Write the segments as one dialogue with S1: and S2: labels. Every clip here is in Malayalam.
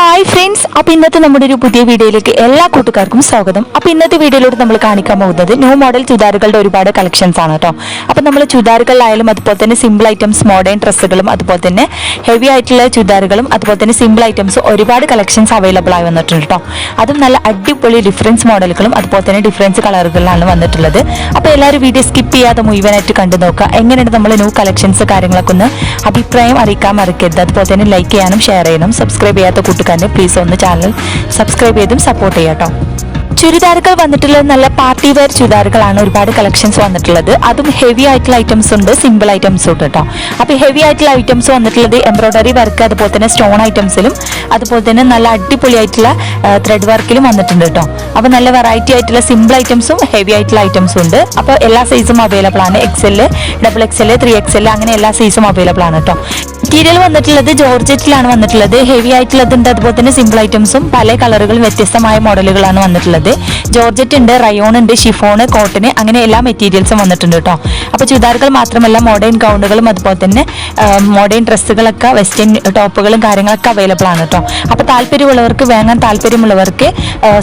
S1: ഹായ് ഫ്രണ്ട്സ് അപ്പോൾ ഇന്നത്തെ നമ്മുടെ ഒരു പുതിയ വീഡിയോയിലേക്ക് എല്ലാ കൂട്ടുകാർക്കും സ്വാഗതം. അപ്പോൾ ഇന്നത്തെ വീഡിയോയിലൂടെ നമ്മൾ കാണിക്കാൻ പോകുന്നത് ന്യൂ മോഡൽ ചുദാറുകളുടെ ഒരുപാട് കളക്ഷൻസ് ആണ് കേട്ടോ. അപ്പോൾ നമ്മൾ ചുതാറുകളിലായാലും അതുപോലെ തന്നെ സിമ്പിൾ ഐറ്റംസ് മോഡേൺ ഡ്രസ്സുകളും അതുപോലെ തന്നെ ഹെവി ആയിട്ടുള്ള ചുദാറുകളും അതുപോലെ തന്നെ സിമ്പിൾ ഐറ്റംസ് ഒരുപാട് കളക്ഷൻസ് അവൈലബിൾ ആയി വന്നിട്ടുണ്ട് കേട്ടോ. അതും നല്ല അടിപൊളി ഡിഫറൻസ് മോഡലുകളും അതുപോലെ തന്നെ ഡിഫറൻസ് കളറുകളിലാണ് വന്നിട്ടുള്ളത്. അപ്പോൾ എല്ലാവരും വീഡിയോ സ്കിപ്പ് ചെയ്യാതെ മുഴുവനായിട്ട് കണ്ടു നോക്കുക. എങ്ങനെയാണ് നമ്മൾ ന്യൂ കളക്ഷൻസ് കാര്യങ്ങളൊക്കെ ഒന്ന് അഭിപ്രായം അറിയിക്കാൻ മറക്കരുത്. അതുപോലെ തന്നെ ലൈക്ക് ചെയ്യാനും ഷെയർ ചെയ്യാനും സബ്സ്ക്രൈബ് ചെയ്യാത്ത കൂട്ടുകാരനെ പ്ലീസ് ഒന്ന് ചാനൽ സബ്സ്ക്രൈബ് ചെയ്തും സപ്പോർട്ട് ചെയ്യാം കേട്ടോ ചുരിദാറുകൾ വന്നിട്ടുള്ളത് നല്ല പാർട്ടി വെയർ ചുരിദാറുകളാണ് ഒരുപാട് കളക്ഷൻസ് വന്നിട്ടുള്ളത്. അതും ഹെവി ആയിട്ടുള്ള ഐറ്റംസ് ഉണ്ട് സിമ്പിൾ ഐറ്റംസ് ഉണ്ട് കേട്ടോ അപ്പോൾ ഹെവി ആയിട്ടുള്ള ഐറ്റംസ് വന്നിട്ടുള്ളത് എംബ്രോയ്ഡറി വർക്ക് അതുപോലെ തന്നെ സ്റ്റോൺ ഐറ്റംസിലും അതുപോലെ തന്നെ നല്ല അടിപൊളി ആയിട്ടുള്ള ത്രെഡ് വർക്കിലും വന്നിട്ടുണ്ട് കേട്ടോ അപ്പോൾ നല്ല വെറൈറ്റി ആയിട്ടുള്ള സിമ്പിൾ ഐറ്റംസും ഹെവി ആയിട്ടുള്ള ഐറ്റംസും ഉണ്ട്. അപ്പോൾ എല്ലാ സൈസും അവൈലബിൾ ആണ്. XL double XL three XL അങ്ങനെ എല്ലാ സൈസും അവൈലബിൾ ആണ് കേട്ടോ മെറ്റീരിയൽ വന്നിട്ടുള്ളത് ജോർജറ്റിലാണ് വന്നിട്ടുള്ളത്. ഹെവി ആയിട്ടുള്ളത് ഉണ്ട്. അതുപോലെ തന്നെ സിമ്പിൾ ഐറ്റംസും പല കളറുകളും വ്യത്യസ്തമായ മോഡലുകളാണ് വന്നിട്ടുള്ളത്. ജോർജറ്റ് ഉണ്ട് റയോൺ ഉണ്ട് ഷിഫോൺ കോട്ടൺ അങ്ങനെ എല്ലാ മെറ്റീരിയൽസും വന്നിട്ടുണ്ട് കേട്ടോ അപ്പോൾ ചുരിദാറുകൾ മാത്രമല്ല മോഡേൺ ഗൗണുകളും അതുപോലെ തന്നെ മോഡേൺ ഡ്രസ്സുകളൊക്കെ വെസ്റ്റേൺ ടോപ്പുകളും കാര്യങ്ങളൊക്കെ അവൈലബിൾ ആണ് കേട്ടോ അപ്പോൾ താല്പര്യമുള്ളവർക്ക് വാങ്ങാൻ താല്പര്യമുള്ളവർക്ക്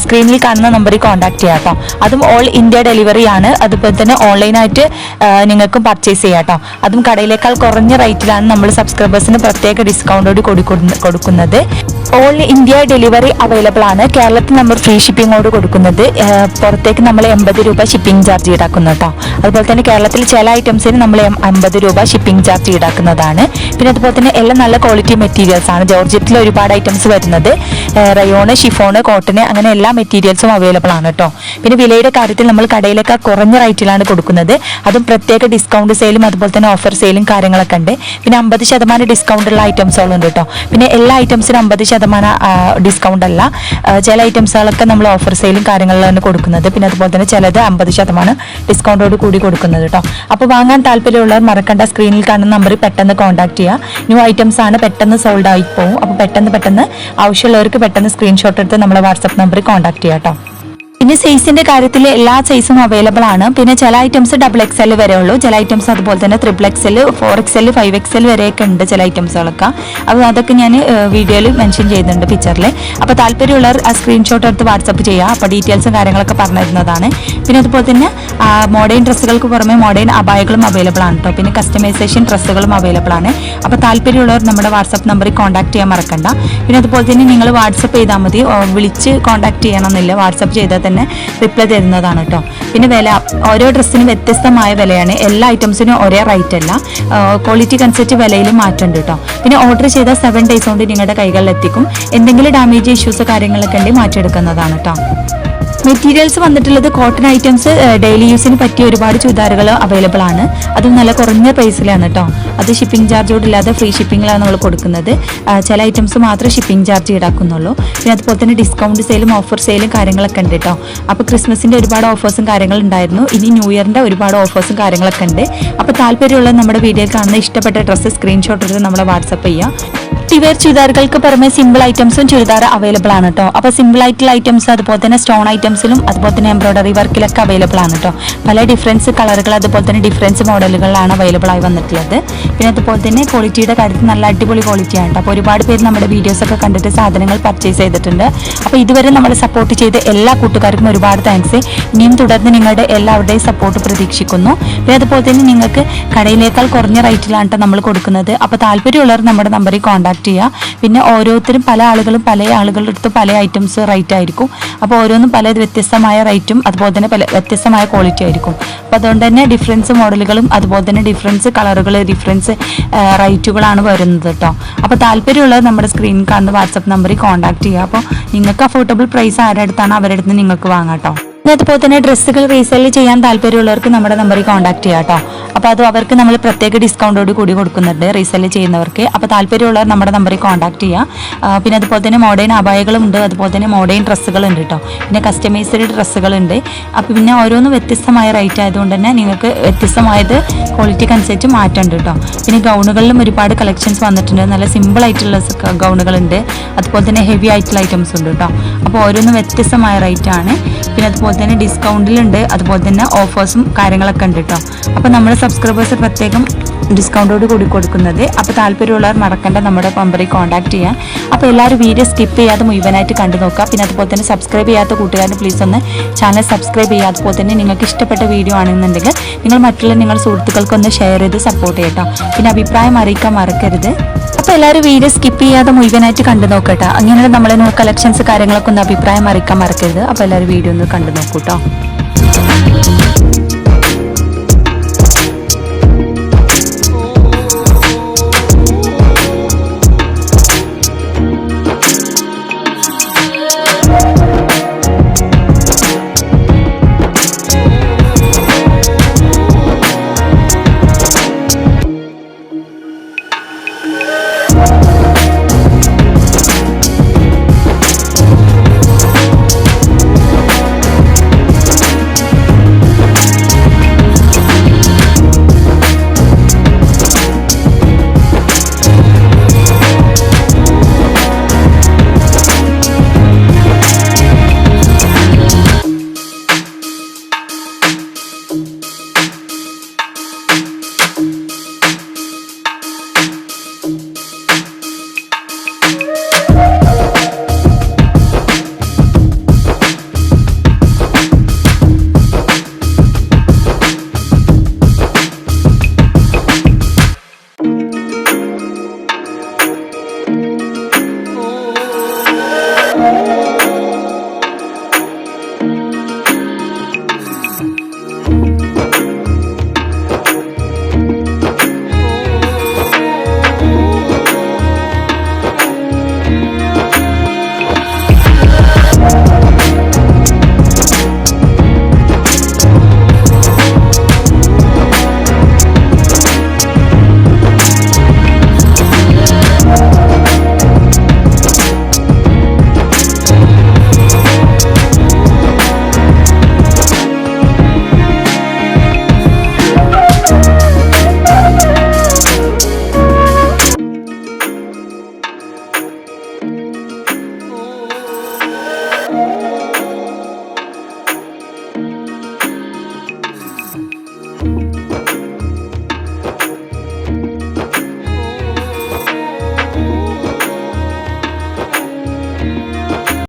S1: സ്ക്രീനിൽ കാണുന്ന നമ്പറിൽ കോൺടാക്ട് ചെയ്യാം കേട്ടോ അതും ഓൾ ഇന്ത്യ ഡെലിവറി ആണ്. അതുപോലെ തന്നെ ഓൺലൈനായിട്ട് നിങ്ങൾക്കും പർച്ചേസ് ചെയ്യാം കേട്ടോ അതും കടയിലേക്കാൾ കുറഞ്ഞ റേറ്റിലാണ് നമ്മൾ സബ്സ്ക്രൈബേഴ്സിന് പ്രത്യേക ഡിസ്കൗണ്ടോട് കൊടുക്കുന്നത്. ഓൾ ഇന്ത്യ ഡെലിവറി അവൈലബിൾ ആണ്. കേരളത്തിൽ നമ്മൾ ഫ്രീ ഷിപ്പിങ്ങോട് കൊടുക്കുന്നത്. പുറത്തേക്ക് നമ്മൾ എൺപത് രൂപ ഷിപ്പിംഗ് ചാർജ് ഈടാക്കുന്നു കേട്ടോ അതുപോലെ തന്നെ കേരളത്തിൽ ചില ഐറ്റംസിന് നമ്മൾ അമ്പത് രൂപ ഷിപ്പിംഗ് ചാർജ് ഈടാക്കുന്നതാണ്. പിന്നെ അതുപോലെ തന്നെ എല്ലാം നല്ല ക്വാളിറ്റി മെറ്റീരിയൽസ് ആണ്. ജോർജറ്റിൽ ഒരുപാട് ഐറ്റംസ് വരുന്നത്. റയോണ് ഷിഫോണ് കോട്ടണ് അങ്ങനെ എല്ലാ മെറ്റീരിയൽസും അവൈലബിൾ ആണ് കേട്ടോ പിന്നെ വിലയുടെ കാര്യത്തിൽ നമ്മൾ കടയിലൊക്കെ കുറഞ്ഞ റേറ്റിലാണ് കൊടുക്കുന്നത്. അതും പ്രത്യേക ഡിസ്കൗണ്ട് സെയിലും അതുപോലെ തന്നെ ഓഫർ സെയിലും കാര്യങ്ങളൊക്കെ ഉണ്ട്. പിന്നെ അമ്പത് ശതമാനം ഡിസ്കൗണ്ട് ഉള്ള ഐറ്റംസുകളും ഉണ്ട് കേട്ടോ. പിന്നെ എല്ലാ ഐറ്റംസിനും അമ്പത് ശതമാനം ഡിസ്കൗണ്ട് അല്ല. ചില ഐറ്റംസുകളൊക്കെ നമ്മൾ ഓഫർ സെയിലും കാര്യങ്ങളിലാണ് കൊടുക്കുന്നത്. പിന്നെ അതുപോലെ തന്നെ ചിലത് അമ്പത് ശതമാനം ഡിസ്കൗണ്ടോട് കൂടി കൊടുക്കുന്നത് കേട്ടോ. അപ്പോൾ വാങ്ങാൻ താല്പര്യമുള്ളവർ മറക്കണ്ട. സ്ക്രീനിൽ കാണുന്ന നമ്പറിൽ പെട്ടെന്ന് കോൺടാക്ട് ചെയ്യുക ന്യൂ ഐറ്റംസ് ആണ് പെട്ടെന്ന് സോൾഡ് ആയി പോകും അപ്പോൾ പെട്ടെന്ന് പെട്ടെന്ന് ആവശ്യമുള്ളവർക്ക് പെട്ടെന്ന് സ്ക്രീൻഷോട്ട് എടുത്ത് നമ്മളെ വാട്സപ്പ് നമ്പറിൽ കോൺടാക്ട് ചെയ്യാം കേട്ടോ. പിന്നെ സൈസിന്റെ കാര്യത്തിൽ എല്ലാ സൈസും അവൈലബിൾ ആണ്. പിന്നെ ചില ഐറ്റംസ് ഡബിൾ എക്സ് എൽ വരെ ഉള്ളൂ. ചില ഐറ്റംസ് അതുപോലെ തന്നെ triple L four X L five X L വരെയൊക്കെ ഉണ്ട് ചില ഐറ്റംസുകളൊക്കെ അപ്പോൾ അതൊക്കെ ഞാൻ വീഡിയോയിൽ മെൻഷൻ ചെയ്യുന്നുണ്ട് പിക്ചറിൽ അപ്പോൾ താല്പര്യമുള്ളവർ ആ സ്ക്രീൻഷോട്ട് എടുത്ത് വാട്സപ്പ് ചെയ്യുക. അപ്പോൾ ഡീറ്റെയിൽസും കാര്യങ്ങളൊക്കെ പറഞ്ഞു തരുന്നതാണ് പിന്നെ അതുപോലെ തന്നെ മോഡേൺ ഡ്രസ്സുകൾക്ക് പുറമെ മോഡേൺ അബായകളും അവൈലബിൾ ആണ് കേട്ടോ പിന്നെ കസ്റ്റമൈസേഷൻ ഡ്രസ്സുകളും അവൈലബിൾ ആണ്. അപ്പോൾ താല്പര്യമുള്ളവർ നമ്മുടെ വാട്സപ്പ് നമ്പറിൽ കോൺടാക്ട് ചെയ്യാൻ മറക്കണ്ട. പിന്നെ അതുപോലെ തന്നെ നിങ്ങൾ വാട്സപ്പ് ചെയ്താൽ മതി. വിളിച്ച് കോൺടാക്ട് ചെയ്യണമെന്നില്ല. വാട്സപ്പ് ചെയ്താൽ തന്നെ റിപ്ലൈ തരുന്നതാണ് കേട്ടോ പിന്നെ വില ഓരോ ഡ്രസ്സിനും വ്യത്യസ്തമായ വിലയാണ്. എല്ലാ ഐറ്റംസിനും ഒരേ റേറ്റ് അല്ല. ക്വാളിറ്റിക്ക് അനുസരിച്ച് വിലയിൽ മാറ്റമുണ്ട് കേട്ടോ പിന്നെ ഓർഡർ ചെയ്ത സെവൻ ഡേയ്സ് കൊണ്ട് നിങ്ങളുടെ കൈകളിൽ എത്തിക്കും എന്തെങ്കിലും ഡാമേജ് ഇഷ്യൂസ് കാര്യങ്ങളൊക്കെ ഉണ്ടെങ്കിൽ മാറ്റിയെടുക്കുന്നതാണ് കേട്ടോ മെറ്റീരിയൽസ് വന്നിട്ടുള്ളത് കോട്ടൺ ഐറ്റംസ് ഡെയിലി യൂസിന് പറ്റിയ ഒരുപാട് ചുരിദാറുകൾ അവൈലബിൾ ആണ്. അത് നല്ല കുറഞ്ഞ പ്രൈസിലാണ് കേട്ടോ അത് ഷിപ്പിംഗ് ചാർജോട് ഇല്ലാതെ ഫ്രീ ഷിപ്പിംഗിലാണ് നമ്മൾ കൊടുക്കുന്നത്. ചില ഐറ്റംസ് മാത്രമേ ഷിപ്പിംഗ് ചാർജ് ഈടാക്കുന്നുള്ളൂ. പിന്നെ അതുപോലെ തന്നെ ഡിസ്കൗണ്ട് സെയിലും ഓഫർ സെയിലും കാര്യങ്ങളൊക്കെ ഉണ്ട് കേട്ടോ അപ്പോൾ ക്രിസ്മസിന്റെ ഒരുപാട് ഓഫേഴ്സും കാര്യങ്ങളും ഉണ്ടായിരുന്നു. ഇനി ന്യൂ ഇയറിന്റെ ഒരുപാട് ഓഫേഴ്സും കാര്യങ്ങളൊക്കെ ഉണ്ട്. അപ്പോൾ താല്പര്യമുള്ള നമ്മുടെ വീഡിയോയിൽ കാണുന്ന ഇഷ്ടപ്പെട്ട ഡ്രസ്സ് സ്ക്രീൻഷോട്ട് എടുത്ത് നമ്മളെ വാട്സപ്പ് ചെയ്യുക ടിവെയർ ചുരിദാറുകൾക്ക് പുറമെ സിമ്പിൾ ഐറ്റംസും ചുരിദാർ അവൈലബിൾ ആണ് കേട്ടോ അപ്പോൾ സിമ്പിൾ ആയിട്ടുള്ള ഐറ്റംസ് അതുപോലെ തന്നെ സ്റ്റോൺ ഐറ്റംസിലും അതുപോലെ തന്നെ എംബ്രോയിഡറി വർക്കിലൊക്കെ അവൈലബിൾ ആണ് കേട്ടോ പല ഡിഫറൻസ് കളറുകൾ അതുപോലെ തന്നെ ഡിഫറൻസ് മോഡലുകളിലാണ് അവൈലബിൾ ആയി വന്നിട്ടുള്ളത്. പിന്നെ അതുപോലെ തന്നെ ക്വാളിറ്റിയുടെ കാര്യത്തിൽ നല്ല അടിപൊളി ക്വാളിറ്റിയാണ് കേട്ടോ അപ്പോൾ ഒരുപാട് പേര് നമ്മുടെ വീഡിയോസ് ഒക്കെ കണ്ടിട്ട് സാധനങ്ങൾ പർച്ചേസ് ചെയ്തിട്ടുണ്ട്. അപ്പോൾ ഇതുവരെ നമ്മൾ സപ്പോർട്ട് ചെയ്ത എല്ലാ കൂട്ടുകാർക്കും ഒരുപാട് താങ്ക്സ് ഇനിയും തുടർന്ന് നിങ്ങളുടെ എല്ലാവരുടെയും സപ്പോർട്ട് പ്രതീക്ഷിക്കുന്നു. പിന്നെ അതുപോലെ തന്നെ നിങ്ങൾക്ക് കടയിലേക്കാൾ കുറഞ്ഞ റേറ്റിലാണ് കേട്ടോ നമ്മൾ കൊടുക്കുന്നത്. അപ്പോൾ താല്പര്യമുള്ളവർ നമ്മുടെ നമ്പറിൽ കോൺടാക്ട് ചെയ്യുക. പിന്നെ ഓരോരുത്തരും പല ആളുകളും പല ആളുകളുടെ അടുത്ത് പല ഐറ്റംസ് റേറ്റ് ആയിരിക്കും. അപ്പോൾ ഓരോന്നും പല വ്യത്യസ്തമായ റേറ്റും അതുപോലെ തന്നെ പല വ്യത്യസ്തമായ ക്വാളിറ്റി ആയിരിക്കും. അപ്പോൾ അതുകൊണ്ട് തന്നെ ഡിഫറൻസ് മോഡലുകളും അതുപോലെ തന്നെ ഡിഫറൻസ് കളറുകൾ ഡിഫറൻസ് റേറ്റുകളാണ് വരുന്നത് കേട്ടോ അപ്പോൾ താല്പര്യമുള്ളത് നമ്മുടെ സ്ക്രീനിൽ കാണുന്ന വാട്സപ്പ് നമ്പറിൽ കോൺടാക്ട് ചെയ്യുക. അപ്പോൾ നിങ്ങൾക്ക് അഫോർഡബിൾ പ്രൈസ് ആരുടെ അടുത്താണ് അവരുടെ അടുത്ത് നിങ്ങൾക്ക് വാങ്ങാം കേട്ടോ അതുപോലെ തന്നെ ഡ്രസ്സുകൾ റീസെൽ ചെയ്യാൻ താല്പര്യമുള്ളവർക്ക് നമ്മുടെ നമ്പറിൽ കോൺടാക്ട് ചെയ്യാം കേട്ടോ. അപ്പോൾ അത് അവർക്ക് നമ്മൾ പ്രത്യേക ഡിസ്കൗണ്ടോട് കൂടി കൊടുക്കുന്നുണ്ട് റീസെൽ ചെയ്യുന്നവർക്ക്. അപ്പോൾ താല്പര്യമുള്ളവർ നമ്മുടെ നമ്പറിൽ കോൺടാക്ട് ചെയ്യുക പിന്നെ അതുപോലെ തന്നെ മോഡേൺ അപായകളും ഉണ്ട്. അതുപോലെ തന്നെ മോഡേൺ ഡ്രസ്സുകളുണ്ട് കേട്ടോ. പിന്നെ കസ്റ്റമൈസ്ഡ് ഡ്രസ്സുകളുണ്ട് അപ്പോൾ പിന്നെ ഓരോന്നും വ്യത്യസ്തമായ റേറ്റ് ആയതുകൊണ്ട് തന്നെ നിങ്ങൾക്ക് വ്യത്യസ്തമായത് ക്വാളിറ്റിക്ക് അനുസരിച്ച് മാറ്റമുണ്ട് കേട്ടോ. പിന്നെ ഗൗണുകളിലും ഒരുപാട് കളക്ഷൻസ് വന്നിട്ടുണ്ട്. നല്ല സിമ്പിൾ ആയിട്ടുള്ള ഗൗണുകളുണ്ട്. അതുപോലെ തന്നെ ഹെവി ആയിട്ടുള്ള ഐറ്റംസ് ഉണ്ട് കേട്ടോ. അപ്പോൾ ഓരോന്നും വ്യത്യസ്തമായ റേറ്റ് ആണ്. പിന്നെ അതുപോലെ തന്നെ ഡിസ്കൗണ്ടിലുണ്ട് അതുപോലെ തന്നെ ഓഫേഴ്സും കാര്യങ്ങളൊക്കെ ഉണ്ട് കേട്ടോ അപ്പോൾ നമ്മുടെ സബ്സ്ക്രൈബേഴ്സ് പ്രത്യേകം ഡിസ്കൗണ്ടോട് കൂടി കൊടുക്കുന്നത്. അപ്പോൾ താല്പര്യമുള്ളവർ മറക്കേണ്ട നമ്മുടെ നമ്പറിൽ കോൺടാക്ട് ചെയ്യാം അപ്പോൾ എല്ലാവരും വീഡിയോ സ്കിപ്പ് ചെയ്യാതെ മുഴുവനായിട്ട് കണ്ടു നോക്കുക. പിന്നെ അതുപോലെ തന്നെ സബ്സ്ക്രൈബ് ചെയ്യാത്ത കൂട്ടുകാരന് പ്ലീസ് ഒന്ന് ചാനൽ സബ്സ്ക്രൈബ് ചെയ്യുക. അതുപോലെ തന്നെ നിങ്ങൾക്ക് ഇഷ്ടപ്പെട്ട വീഡിയോ ആണെന്നുണ്ടെങ്കിൽ നിങ്ങൾ മറ്റുള്ള നിങ്ങളുടെ സുഹൃത്തുക്കൾക്കൊന്ന് ഷെയർ ചെയ്ത് സപ്പോർട്ട് ചെയ്യട്ടോ. പിന്നെ അഭിപ്രായം അറിയിക്കാൻ മറക്കരുത്. അപ്പോൾ എല്ലാവരും വീഡിയോ സ്കിപ്പ് ചെയ്യാതെ മുഴുവനായിട്ട് കണ്ടു നോക്കട്ടെ. അങ്ങനെ നമ്മളെ കളക്ഷൻസ് കാര്യങ്ങളൊക്കെ ഒന്ന് അഭിപ്രായം അറിയിക്കാൻ മറക്കരുത്. അപ്പോൾ എല്ലാവരും വീഡിയോ ഒന്ന് കണ്ടു നോക്കൂട്ടോ